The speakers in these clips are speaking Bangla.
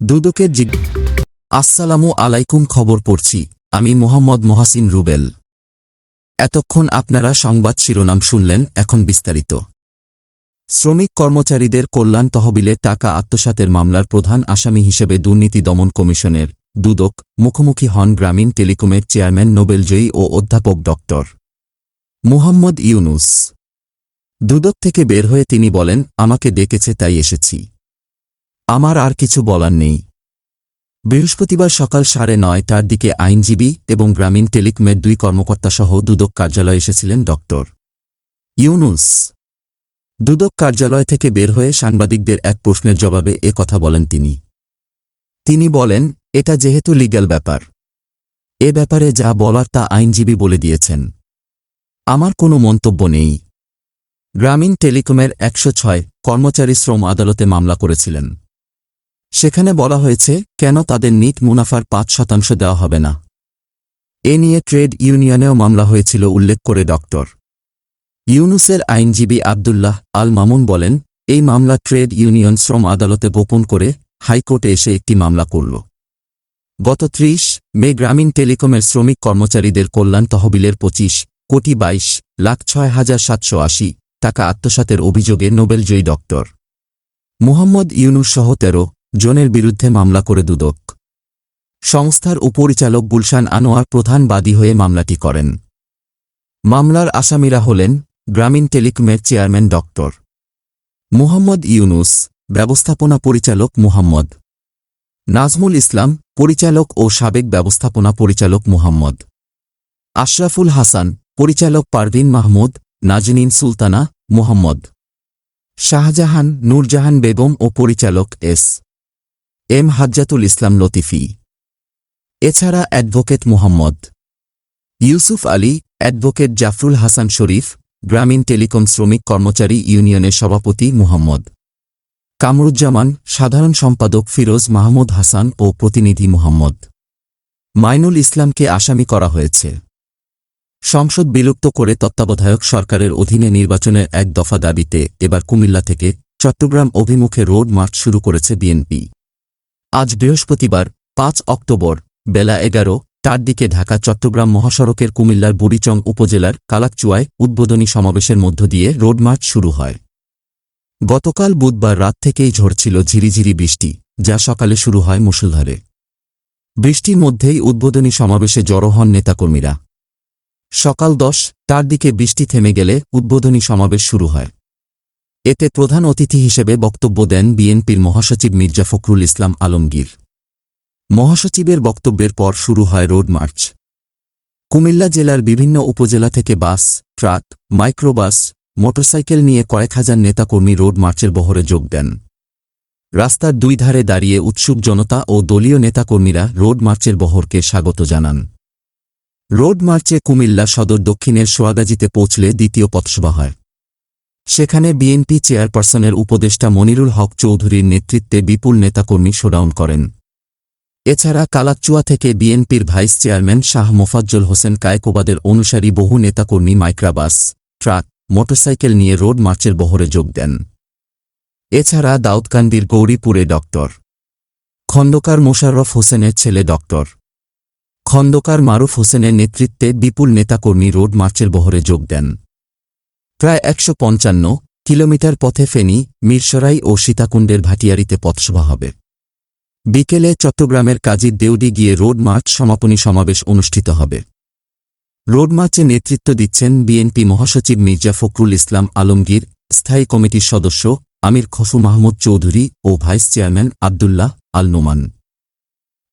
দুদকের জিগ আসসালামু আলাইকুম খবর পড়ছি, আমি মোহাম্মদ মহাসিন রুবেল। এতক্ষণ আপনারা সংবাদ শিরোনাম শুনলেন, এখন বিস্তারিত। শ্রমিক কর্মচারীদের কল্যাণ তহবিলে টাকা আত্মসাতের মামলার প্রধান আসামি হিসেবে দুর্নীতি দমন কমিশনের দুদক, মুখোমুখি হন গ্রামীণ টেলিকমের চেয়ারম্যান নোবেলজয়ী ও অধ্যাপক ডক্টর মুহাম্মদ ইউনুস। দুদক থেকে বের হয়ে তিনি বলেন, আমাকে ডেকেছে, তাই এসেছি। আমার আর কিছু বলার নেই। বৃহস্পতিবার সকাল সাড়ে নয়টার দিকে আইনজীবী এবং গ্রামীণ টেলিকমের দুই কর্মকর্তাসহ দুদক কার্যালয়ে এসেছিলেন ডক্টর ইউনুস। দুদক কার্যালয় থেকে বের হয়ে সাংবাদিকদের এক প্রশ্নের জবাবে এ কথা বলেন তিনি। তিনি বলেন, এটা যেহেতু লিগ্যাল ব্যাপার। এ ব্যাপারে যা বলার তা আইনজীবী বলে দিয়েছেন। আমার কোনো মন্তব্য নেই। গ্রামীণ টেলিকমের একশো ছয় কর্মচারী শ্রম আদালতে মামলা করেছিলেন। সেখানে বলা হয়েছে, কেন তাদের নিট মুনাফার পাঁচ শতাংশ দেওয়া হবে না। এ নিয়ে ট্রেড ইউনিয়নেও মামলা হয়েছিল, উল্লেখ করে ডক্টর ইউনুসের আইনজীবী আবদুল্লাহ আল মামুন বলেন, এই মামলা ট্রেড ইউনিয়ন শ্রম আদালতে গোপন করে হাইকোর্টে এসে একটি মামলা করল। গত ত্রিশ মে গ্রামীণ টেলিকমের শ্রমিক কর্মচারীদের কল্যাণ তহবিলের পঁচিশ কোটি বাইশ লাখ ছয় হাজার সাতশো আশি টাকা আত্মসাতের অভিযোগে নোবেলজয়ী ডক্টর মুহাম্মদ ইউনুস সহ তেরো জনের বিরুদ্ধে মামলা করে দুদক। সংস্থার উপরিচালক গুলশান আনোয়ার প্রধান বাদী হয়ে মামলাটি করেন। মামলার আসামিরা হলেন গ্রামীণ টেলিকমের চেয়ারম্যান ডক্টর মুহাম্মদ ইউনুস, ব্যবস্থাপনা পরিচালক মুহাম্মদ নাজমুল ইসলাম, পরিচালক ও সাবেক ব্যবস্থাপনা পরিচালক মুহাম্মদ আশরাফুল হাসান, পরিচালক পারভিন মাহমুদ, নাজনীন সুলতানা, মুহাম্মদ শাহজাহান, নূরজাহান বেগম ও পরিচালক এস এম হাজ্জাতুল ইসলাম লতিফি। এছাড়া advocate Muhammad. Yusuf Ali, advocate Jafrul Hasan Sharif, Grameen telecom শ্রমিক কর্মচারী ইউনিয়নের সভাপতি মুহাম্মদ। কামরুজ্জামান, সাধারণ সম্পাদক ফিরোজ মাহমুদ হাসান ও প্রতিনিধি মুহাম্মদ। মাইনুল ইসলামকে আসামি করা হয়েছে। সংসদ বিলুপ্ত করে তত্ত্বাবধায়ক সরকারের অধীনে নির্বাচনের এক দফা দাবিতে এবার কুমিল্লা থেকে চট্টগ্রাম অভিমুখে রোড মার্চ শুরু করেছে বিএনপি। আজ বৃহস্পতিবার, পাঁচ অক্টোবর, বেলা এগারো টার দিকে ঢাকা, চট্টগ্রাম মহাসড়কের কুমিল্লার বুড়িচং উপজেলার কালাকচুয়ায় উদ্বোধনী সমাবেশের মধ্য দিয়ে রোডমার্চ শুরু হয়। গতকাল বুধবার রাত থেকেই ঝরছিল ঝিরিঝিরি বৃষ্টি, যা সকালে শুরু হয় মুসুলধারে বৃষ্টির মধ্যেই উদ্বোধনী সমাবেশে জড়ো হন নেতাকর্মীরা। সকাল দশ টার দিকে বৃষ্টি থেমে গেলে উদ্বোধনী সমাবেশ শুরু হয়। এতে প্রধান অতিথি হিসেবে বক্তব্য দেন বিএনপির মহাসচিব মির্জা ফখরুল ইসলাম আলমগীর। মহাসচিবের বক্তব্যের পর শুরু হয় রোড মার্চ। কুমিল্লা জেলার বিভিন্ন উপজেলা থেকে বাস, ট্রাক, মাইক্রোবাস, মোটরসাইকেল নিয়ে কয়েক হাজার নেতাকর্মী রোড মার্চের বহরে যোগ দেন। রাস্তার দুই ধারে দাঁড়িয়ে উৎসুক জনতা ও দলীয় নেতাকর্মীরা রোড মার্চের বহরকে স্বাগত জানান। রোড মার্চে কুমিল্লা সদর দক্ষিণের সোয়াগাজিতে পৌঁছলে দ্বিতীয় পথসভা হয়। সেখানে বিএনপি চেয়ারপারসনের উপদেষ্টা মনিরুল হক চৌধুরীর নেতৃত্বে বিপুল নেতাকর্মী শোডাউন করেন। এছাড়া কালাকচুয়া থেকে বিএনপির ভাইস চেয়ারম্যান শাহ মোফাজ্জল হোসেন কায়কোবাদের অনুসারী বহু নেতাকর্মী মাইক্রাবাস, ট্রাক, মোটরসাইকেল নিয়ে রোড মার্চের বহরে যোগ দেন। এছাড়া দাউদকান্দির গৌরীপুরে ডক্টর। খন্দকার মোশাররফ হোসেনের ছেলে ডক্টর। খন্দকার মারুফ হোসেনের নেতৃত্বে বিপুল নেতাকর্মী রোড মার্চের বহরে যোগ দেন। প্রায় একশো পঞ্চান্ন কিলোমিটার পথে ফেনী, মিরসরাই ও সীতাকুণ্ডের ভাটিয়ারিতে পথসভা হবে। বিকেলে চট্টগ্রামের কাজী দেউডি গিয়ে রোড মার্চ সমাপনী সমাবেশ অনুষ্ঠিত হবে। রোড মার্চে নেতৃত্ব দিচ্ছেন বিএনপি মহাসচিব মির্জা ফখরুল ইসলাম আলমগীর, স্থায়ী কমিটির সদস্য আমির খসু মাহমুদ চৌধুরী ও ভাইস চেয়ারম্যান আবদুল্লাহ আল নোমান।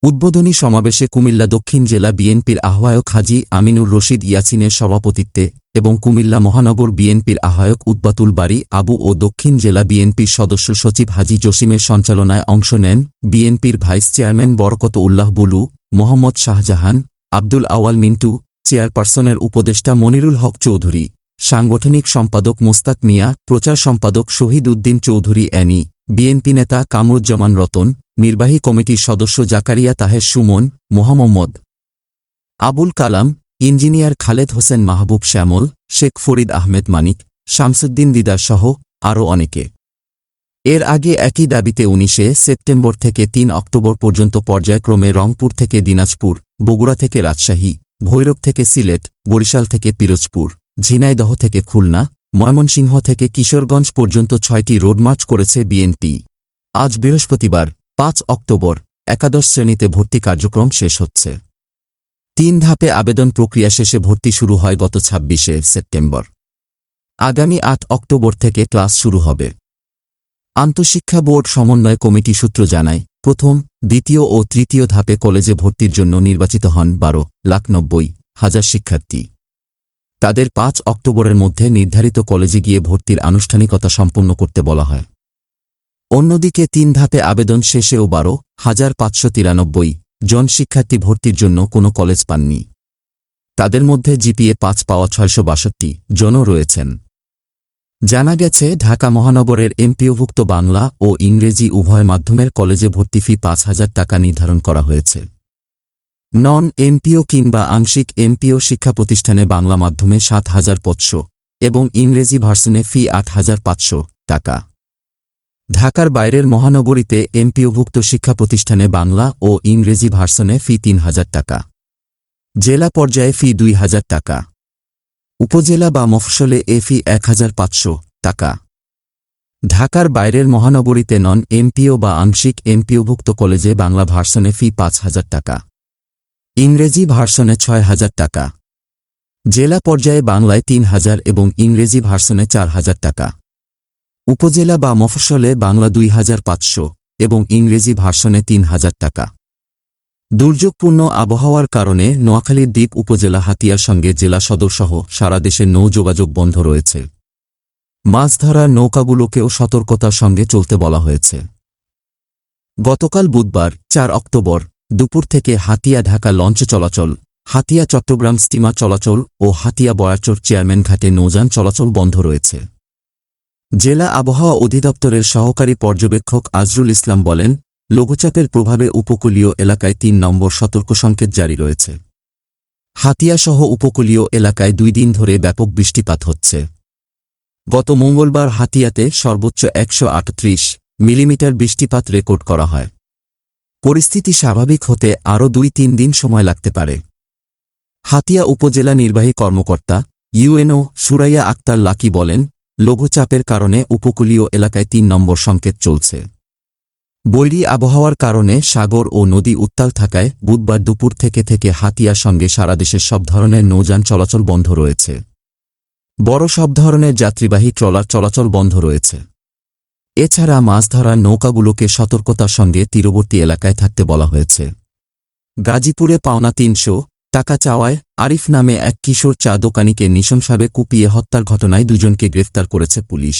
উদ্বোধনী সমাবেশে কুমিল্লা দক্ষিণ জেলা বিএনপির আহ্বায়ক হাজি আমিনুর রশিদ ইয়াসিনের সভাপতিত্বে এবং কুমিল্লা মহানগর বিএনপির আহ্বায়ক উদ্বাতুল বাড়ি আবু ও দক্ষিণ জেলা বিএনপির সদস্য সচিব হাজি জসিমের সঞ্চালনায় অংশ নেন বিএনপির ভাইস চেয়ারম্যান বরকত উল্লাহ বুলু, মোহাম্মদ শাহজাহান, আব্দুল আওয়াল মিন্টু, চেয়ারপারসনের উপদেষ্টা মনিরুল হক চৌধুরী, সাংগঠনিক সম্পাদক মোস্তাক মিয়া, প্রচার সম্পাদক শহীদ উদ্দিন চৌধুরী অ্যানি বিএনপি নেতা কামরুজ্জামান রতন, নির্বাহী কমিটির সদস্য জাকারিয়া তাহের সুমন, মোহাম্মদ আবুল কালাম, ইঞ্জিনিয়ার খালেদ হোসেন মাহবুব শ্যামল, শেখ ফরিদ আহমেদ মানিক, শামসুদ্দিন দিদার সহ আরও অনেকে। এর আগে একই দাবিতে উনিশে সেপ্টেম্বর থেকে তিন অক্টোবর পর্যন্ত পর্যায়ক্রমে রংপুর থেকে দিনাজপুর, বগুড়া থেকে রাজশাহী, ভৈরব থেকে সিলেট, বরিশাল থেকে পিরোজপুর, ঝিনাইদহ থেকে খুলনা ময়মনসিংহ থেকে কিশোরগঞ্জ পর্যন্ত ছয়টি রোডমার্চ করেছে বিএনপি। আজ বৃহস্পতিবার, পাঁচ অক্টোবর, একাদশ শ্রেণীতে ভর্তি কার্যক্রম শেষ হচ্ছে। তিন ধাপে আবেদন প্রক্রিয়া শেষে ভর্তি শুরু হয় গত ছাব্বিশে সেপ্টেম্বর। আগামী আট অক্টোবর থেকে ক্লাস শুরু হবে। আন্তঃশিক্ষা বোর্ড সমন্বয় কমিটি সূত্র জানায়, প্রথম, দ্বিতীয় ও তৃতীয় ধাপে কলেজে ভর্তির জন্য নির্বাচিত হন বারো লাখ নব্বই হাজার শিক্ষার্থী। তাদের পাঁচ অক্টোবরের মধ্যে নির্ধারিত কলেজে গিয়ে ভর্তির আনুষ্ঠানিকতা সম্পন্ন করতে বলা হয়। অন্যদিকে তিন ধাপে আবেদন শেষেও বারো হাজার পাঁচশো তিরানব্বই জন শিক্ষার্থী ভর্তির জন্য কোনো কলেজ পাননি। তাদের মধ্যে জিপিএ পাঁচ পাওয়া ছয়শো বাষট্টি জনও রয়েছেন। জানা গেছে, ঢাকা মহানগরের এমপিওভুক্ত বাংলা ও ইংরেজি উভয় মাধ্যমের কলেজে ভর্তি ফি পাঁচ হাজার টাকা নির্ধারণ করা হয়েছে। নন এমপিও কিংবা আংশিক এমপিও শিক্ষা প্রতিষ্ঠানে বাংলা মাধ্যমে সাত হাজার পাঁচশো এবং ইংরেজি ভার্সনে ফি আট হাজার পাঁচশো টাকা। ঢাকার বাইরের মহানগরীতে এমপিওভুক্ত শিক্ষা প্রতিষ্ঠানে বাংলা ও ইংরেজি ভার্সনে ফি তিন হাজার টাকা। জেলা পর্যায়ে ফি দুই হাজার টাকা। উপজেলা বা মফসলে এ ফি এক হাজার পাঁচশো টাকা। ঢাকার বাইরের মহানগরীতে নন এমপিও বা আংশিক এমপিওভুক্ত কলেজে বাংলা ভার্সনে ফি পাঁচ হাজার টাকা। ইংরেজি ভার্সনে ছয় হাজার টাকা। জেলা পর্যায়ে বাংলায় তিন হাজার এবং ইংরেজি ভার্সনে চার হাজার টাকা। উপজেলা বা মফসলে বাংলা দুই হাজার পাঁচশো এবং ইংরেজি ভার্সনে তিন হাজার টাকা। দুর্যোগপূর্ণ আবহাওয়ার কারণে নোয়াখালীর দ্বীপ উপজেলা হাতিয়ার সঙ্গে জেলা সদরসহ সারা দেশে নৌ যোগাযোগ বন্ধ রয়েছে। মাছ ধরার নৌকাগুলোকেও সতর্কতার সঙ্গে চলতে বলা হয়েছে। গতকাল বুধবার, চার অক্টোবর দুপুর থেকে হাতিয়া ঢাকা লঞ্চ চলাচল, হাতিয়া চট্টগ্রাম স্টিমার চলাচল ও হাতিয়া বয়াচর চেয়ারম্যান ঘাটে নৌযান চলাচল বন্ধ রয়েছে। জেলা আবহাওয়া অধিদপ্তরের সহকারী পর্যবেক্ষক আজরুল ইসলাম বলেন, লঘুচাপের প্রভাবে উপকূলীয় এলাকায় তিন নম্বর সতর্ক সংকেত জারি রয়েছে। হাতিয়াসহ উপকূলীয় এলাকায় দুই দিন ধরে ব্যাপক বৃষ্টিপাত হচ্ছে। গত মঙ্গলবার হাতিয়াতে সর্বোচ্চ একশো আটত্রিশ মিলিমিটার বৃষ্টিপাত রেকর্ড করা হয়। পরিস্থিতি স্বাভাবিক হতে আরও দুই তিন দিন সময় লাগতে পারে। হাতিয়া উপজেলা নির্বাহী কর্মকর্তা ইউএনও সুরাইয়া আক্তার লাকি বলেন, লঘুচাপের কারণে উপকূলীয় এলাকায় তিন নম্বর সংকেত চলছে। বৈরী আবহাওয়ার কারণে সাগর ও নদী উত্তাল থাকায় বুধবার দুপুর থেকে থেকে হাতিয়ার সঙ্গে সারা দেশের সব ধরনের নৌযান চলাচল বন্ধ রয়েছে। বড় সব ধরনের যাত্রীবাহী ট্রলার চলাচল বন্ধ রয়েছে। এছাড়া মাছ ধরার নৌকাগুলোকে সতর্কতার সঙ্গে তীরবর্তী এলাকায় থাকতে বলা হয়েছে। গাজীপুরে পাওনা তিনশো টাকা চাওয়ায় আরিফ নামে এক কিশোর চা দোকানিকে নৃশংসভাবে কুপিয়ে হত্যার ঘটনায় দুজনকে গ্রেফতার করেছে পুলিশ।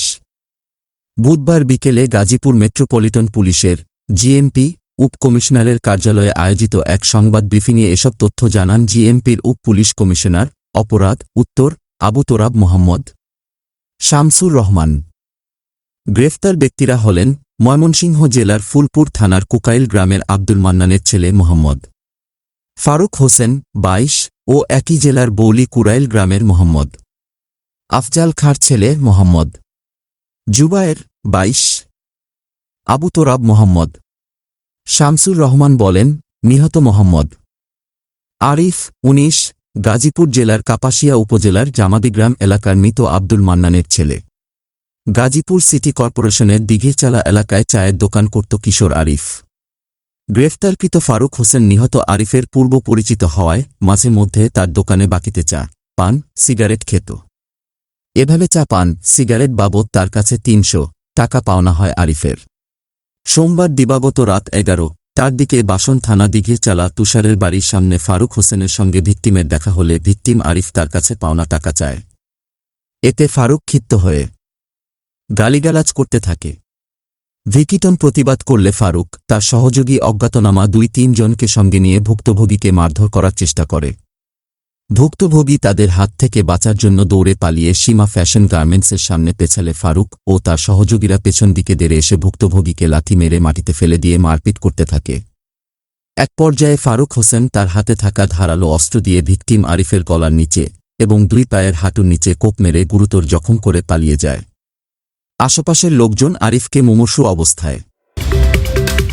বুধবার বিকেলে গাজীপুর মেট্রোপলিটন পুলিশের জিএমপি, উপ কমিশনারের কার্যালয়ে আয়োজিত এক সংবাদ ব্রিফিংয়ে এসব তথ্য জানান জিএমপির উপ পুলিশ কমিশনার অপরাধ উত্তর আবু তোরাব মোহাম্মদ। শামসুর রহমান গ্রেফতার ব্যক্তিরা হলেন ময়মনসিংহ জেলার ফুলপুর থানার কুকাইল গ্রামের আব্দুল মান্নানের ছেলে মোহাম্মদ। ফারুক হোসেন, বাইশ, ও একই জেলার বৌলি কুরাইল গ্রামের মোহাম্মদ। আফজাল খাঁর ছেলে মোহাম্মদ। জুবায়ের, বাইশ, আবু তোরাব মোহাম্মদ। শামসুর রহমান বলেন, নিহত মোহাম্মদ। আরিফ, উনিশ, গাজীপুর জেলার কাপাসিয়া উপজেলার জামাদিগ্রাম এলাকার মৃত আব্দুল মান্নানের ছেলে। গাজীপুর সিটি কর্পোরেশনের দিঘিরচালা এলাকায় চায়ের দোকান করত কিশোর আরিফ। গ্রেফতারকৃত ফারুক হোসেন নিহত আরিফের পূর্ব পরিচিত হওয়ায় মাঝে মধ্যে তার দোকানে বাকিতে চা, পান, সিগারেট খেত। এভাবে চা, পান, সিগারেট বাবদ তার কাছে তিনশো টাকা পাওনা হয় আরিফের। সোমবার দিবাগত রাত এগারো, তার দিকে বাসন থানা দিঘির চালা তুষারের বাড়ির সামনে ফারুক হোসেনের সঙ্গে ভিত্তিমের দেখা হলে ভিত্তিম আরিফ তার কাছে পাওনা টাকা চায়। এতে ফারুক ক্ষিপ্ত হয়ে গালিগালাজ করতে থাকে। ভিকিটন প্রতিবাদ করলে ফারুক তার সহযোগী অজ্ঞাতনামা দুই তিনজনকে সঙ্গে নিয়ে ভুক্তভোগীকে মারধর করার চেষ্টা করে। ভুক্তভোগী তাদের হাত থেকে বাঁচার জন্য দৌড়ে পালিয়ে সীমা ফ্যাশন গার্মেন্টসের সামনে পেছালে ফারুক ও তার সহযোগীরা পেছন দিকে দেড়ে এসে ভুক্তভোগীকে লাথি মেরে মাটিতে ফেলে দিয়ে মারপিট করতে থাকে। এক পর্যায়ে ফারুক হোসেন তার হাতে থাকা ধারালো অস্ত্র দিয়ে ভিকটিম আরিফের গলার নিচে এবং দুই পায়ের হাঁটুর নিচে কোপ মেরে গুরুতর জখম করে পালিয়ে যায়। আশেপাশের লোকজন আরিফকে মুমূর্ষু অবস্থায়।